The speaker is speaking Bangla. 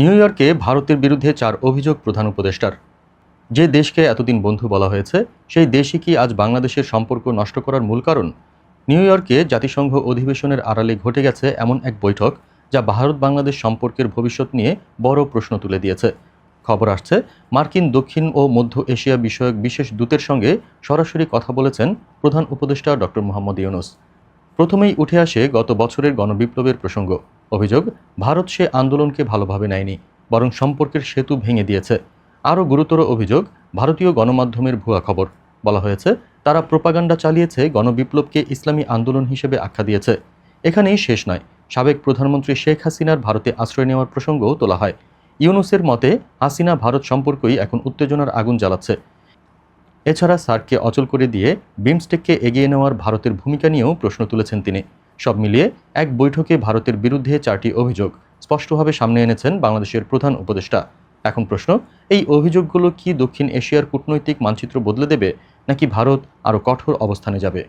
নিউ ইয়র্কে ভারতের বিরুদ্ধে চার অভিযোগ প্রধান উপদেষ্টার। যে দেশকে এতদিন বন্ধু বলা হয়েছে, সেই দেশই কি আজ বাংলাদেশের সম্পর্ক নষ্ট করার মূল কারণ? নিউ ইয়র্কে জাতিসংঘ অধিবেশনের আড়ালে ঘটে গেছে এমন এক বৈঠক, যা ভারত বাংলাদেশ সম্পর্কের ভবিষ্যৎ নিয়ে বড় প্রশ্ন তুলে দিয়েছে। খবর আসছে, মার্কিন দক্ষিণ ও মধ্য এশিয়া বিষয়ক বিশেষ দূতের সঙ্গে সরাসরি কথা বলেছেন প্রধান উপদেষ্টা ডক্টর মোহাম্মদ ইউনুস। প্রথমেই উঠে আসে গত বছরের গণবিপ্লবের প্রসঙ্গ। অভিযোগ, ভারত সে আন্দোলনকে ভালোভাবে নেয়নি, বরং সম্পর্কের সেতু ভেঙে দিয়েছে। আরও গুরুতর অভিযোগ, ভারতীয় গণমাধ্যমের ভুয়া খবর। বলা হয়েছে, তারা প্রোপাগান্ডা চালিয়েছে, গণবিপ্লবকে ইসলামী আন্দোলন হিসেবে আখ্যা দিয়েছে। এখানেই শেষ নয়, সাবেক প্রধানমন্ত্রী শেখ হাসিনার ভারতে আশ্রয় নেওয়ার প্রসঙ্গও তোলা হয়। ইউনুসের মতে, হাসিনা ভারত সম্পর্কই এখন উত্তেজনার আগুন জ্বালাচ্ছে। এছাড়া সার্ককে অচল করে দিয়ে বিমস্টেককে এগিয়ে নেওয়ার ভারতের ভূমিকা নিয়েও প্রশ্ন তুলেছেন তিনি। সব মিলিয়ে এক বৈঠকে ভারতের বিরুদ্ধে চারটি অভিযোগ স্পষ্টভাবে সামনে এনেছেন বাংলাদেশের প্রধান উপদেষ্টা। এখন প্রশ্ন, এই অভিযোগগুলো কি দক্ষিণ এশিয়ার কূটনৈতিক মানচিত্র বদলে দেবে নাকি ভারত আরও কঠোর অবস্থানে যাবে?